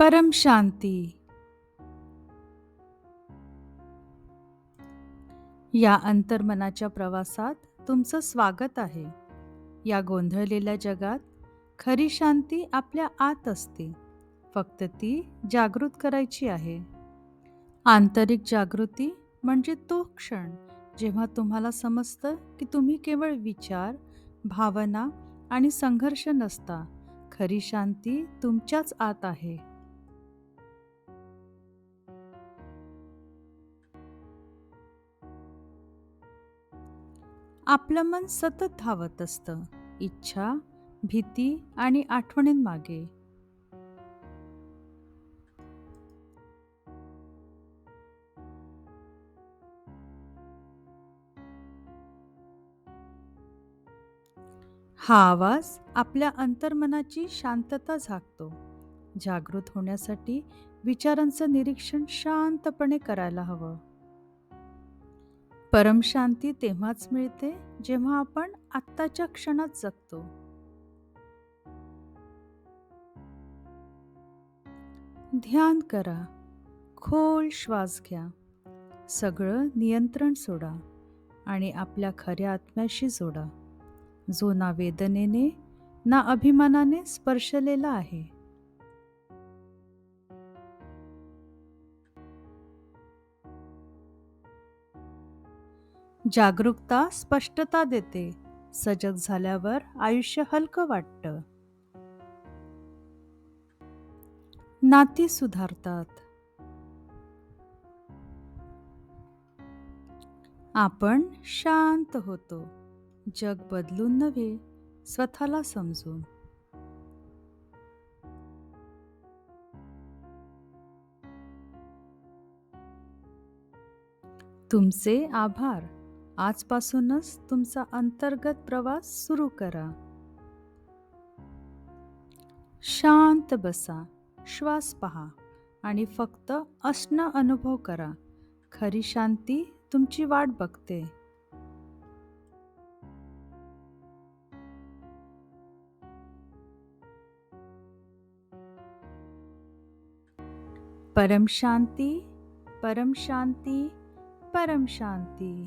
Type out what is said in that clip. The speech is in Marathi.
परम शांती. या अंतर्मनाच्या प्रवासात तुमचं स्वागत आहे. या गोंधळलेल्या जगात खरी शांती आपल्या आत असते. फक्त ती जागृत करायची आहे. आंतरिक जागृती म्हणजे तो क्षण जेव्हा तुम्हाला समजतं की तुम्ही केवळ विचार भावना आणि संघर्ष नसता. खरी शांती तुमच्याच आत आहे. आपलं मन सतत धावत असतं. इच्छा भीती आणि आठवणींमागे. हा आवाज आपल्या अंतर्मनाची शांतता झाकतो. जागृत होण्यासाठी विचारांचं निरीक्षण शांतपणे करायला हवं. परमशांती तेव्हाच मिळते जेव्हा आपण आत्ताच्या क्षणात जगतो. ध्यान करा. खोल श्वास घ्या. सगळं नियंत्रण सोडा आणि आपल्या खऱ्या आत्म्याशी जोडा. जो ना वेदनेने ना अभिमानाने स्पर्शलेला आहे. जागरूकता स्पष्टता देते. सजग झाल्यावर आयुष्य हलकं वाटतं. नाती सुधारतात. आपण शांत होतो. जग बदलून नव्हे स्वतःला समजून. तुमचे आभार. आजपासूनच तुमचा अंतर्गत प्रवास सुरू करा. शांत बसा श्वास पहा आणि फक्त असणं अनुभव करा. खरी शांती तुमची वाट बघते. परम शांती परम शांती परम शांती.